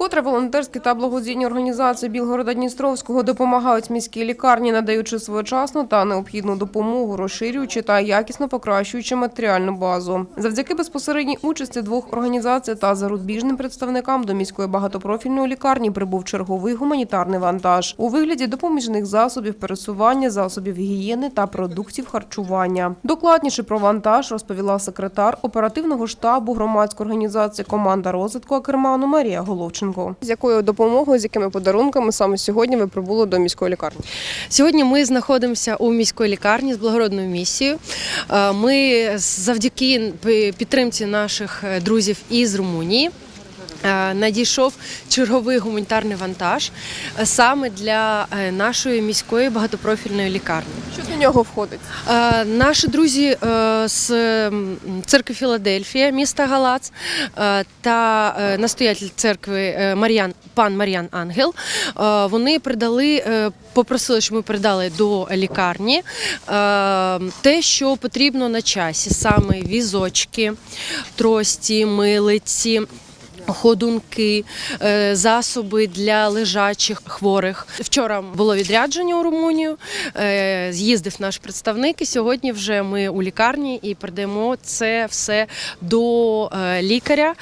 Котре волонтерські та благодійні організації Білгорода Дністровського допомагають міській лікарні, надаючи своєчасну та необхідну допомогу, розширюючи та якісно покращуючи матеріальну базу. Завдяки безпосередній участі двох організацій та зарубіжним представникам до міської багатопрофільної лікарні прибув черговий гуманітарний вантаж у вигляді допоміжних засобів пересування, засобів гігієни та продуктів харчування. Докладніше про вантаж розповіла секретар оперативного штабу громадської організації Команда розвитку Акерману Марія Головченко. З якою допомогою, з якими подарунками саме сьогодні ви прибули до міської лікарні? Сьогодні ми знаходимося у міської лікарні з благородною місією. Е, Ми завдяки підтримці наших е, друзів із Румунії. Е, Надійшов черговий гуманітарний вантаж е, саме для е, нашої міської багатопрофільної лікарні. Що до нього входить? Наші друзі з церкви Філадельфія, міста Галац та настоятель церкви Мар'ян, пан Мар'ян Ангел. Вони передали, е, попросили, щоб ми передали до лікарні те, що потрібно на часі, саме візочки, трості, милиці. Ходунки, е, засоби для лежачих хворих. Вчора було відрядження у Румунію. е, З'їздив наш представник, і сьогодні вже ми у лікарні і передаємо це все до е, лікаря.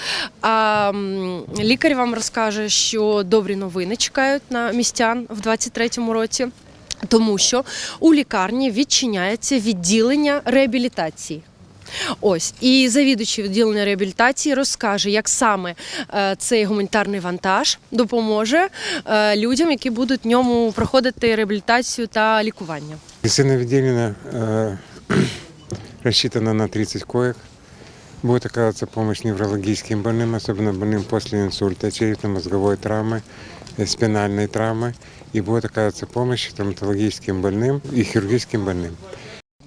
А лікар вам розкаже, що добрі новини чекають на містян в 23-му році. Тому що у лікарні відчиняється відділення реабілітації. Ось і завідуючий відділення реабілітації розкаже, як саме е, цей гуманітарний вантаж допоможе е, людям, які будуть в ньому проходити реабілітацію та лікування. Медицина отделение э, рассчитана на 30 коек. Будет оказываться помощь неврологическим больным, особенно больным после инсульта, черепно-мозговой травмы, э, спинальной травмы. И будет оказываться помощь травматологическим больным и хирургическим больным.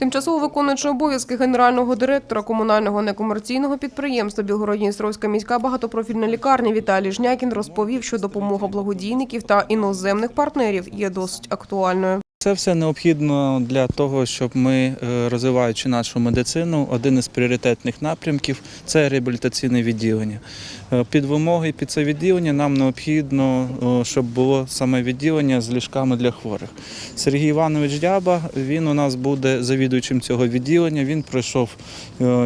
Тимчасово виконуючи обов'язки генерального директора комунального некомерційного підприємства Білгородністровська міська багатопрофільна лікарня Віталій Жнякін розповів, що допомога благодійників та іноземних партнерів є досить актуальною. Це все необхідно для того, щоб ми, е, розвиваючи нашу медицину, один із пріоритетних напрямків це реабілітаційне відділення. Е, Під вимоги під це відділення нам необхідно, е, щоб було саме відділення з ліжками для хворих. Сергій Іванович Дяба, він у нас буде завідуючим цього відділення. Він пройшов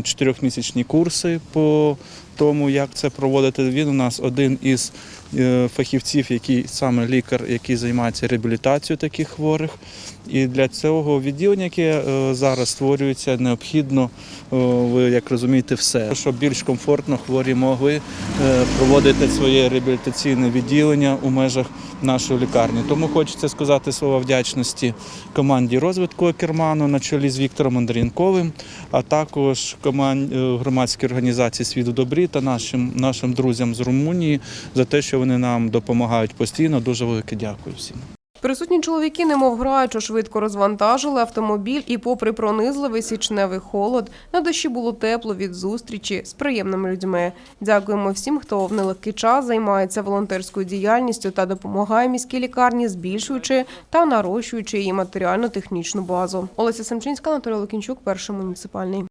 чотирьохмісячні курси по тому, як це проводити. Він у нас один із е, фахівців, який саме лікар, який займається реабілітацією таких хворих. І для цього відділення, яке е, зараз створюється, необхідно, е, ви як розумієте, все, щоб більш комфортно хворі могли проводити своє реабілітаційне відділення у межах нашої лікарні. Тому хочеться сказати слова вдячності команді розвитку Керману на чолі з Віктором Андрієнковим, а також команд е, громадській організації Світ у добрі та нашим, нашим друзям з Румунії за те, що вони нам допомагають постійно. Дуже велике дякую всім. Присутні чоловіки, немов граючи, швидко розвантажили автомобіль, і, попри пронизливий січневий холод, на душі було тепло від зустрічі з приємними людьми. Дякуємо всім, хто в нелегкий час займається волонтерською діяльністю та допомагає міській лікарні, збільшуючи та нарощуючи її матеріально-технічну базу. Олеся Семчинська, Анатолій Лукінчук, перший муніципальний.